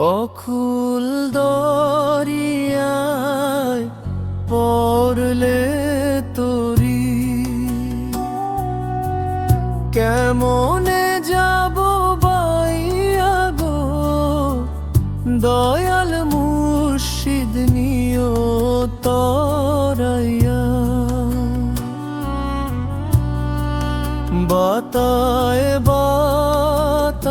অকুল দরিয়ায় পড়লে তরি। কেমনে যাব বাইয়া দয়াল মুর্শিদ নিয় তরাইয়া। বাতায় বাতায়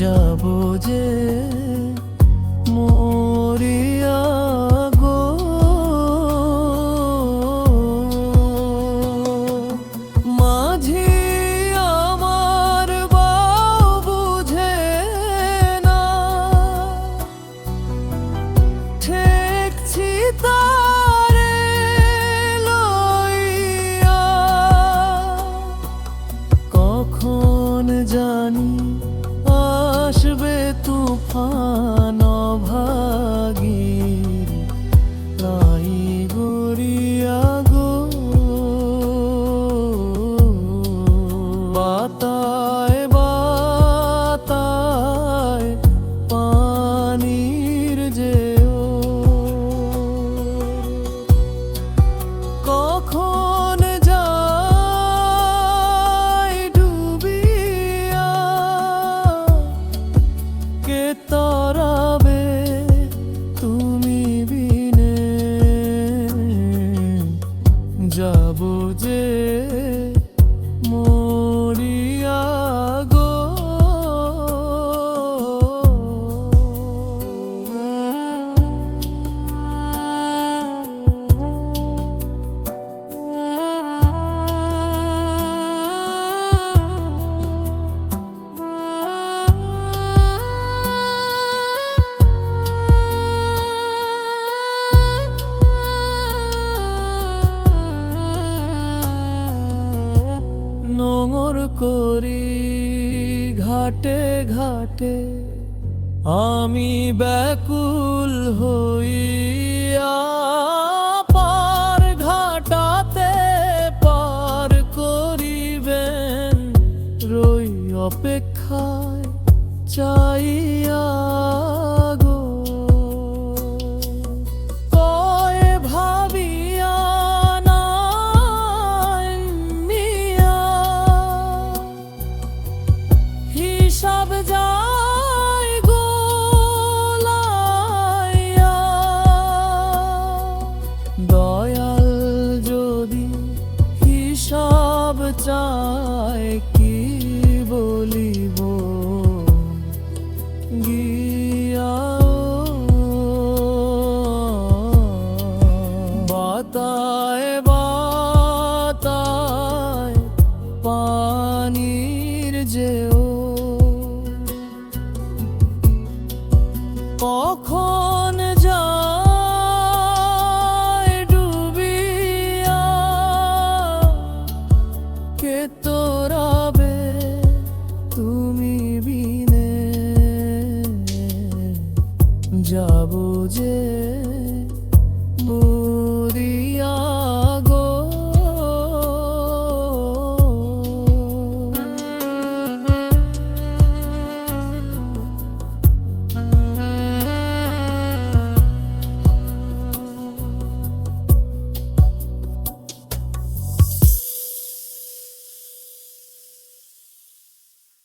যাব যে মরিয়া গো। মাঝি আমার বাউ বুঝে না। ঠেকছি তারে লইয়া। কখন জানি আসবে তুফান ভাগি যাব যে মরিয়া নোংর করি ঘাটে ঘাটে আমি ব্যাকুল হইয়া পার ঘাটাতে পার করিবেন রই অপেক্ষায় চাইয়া বিনে যাব যে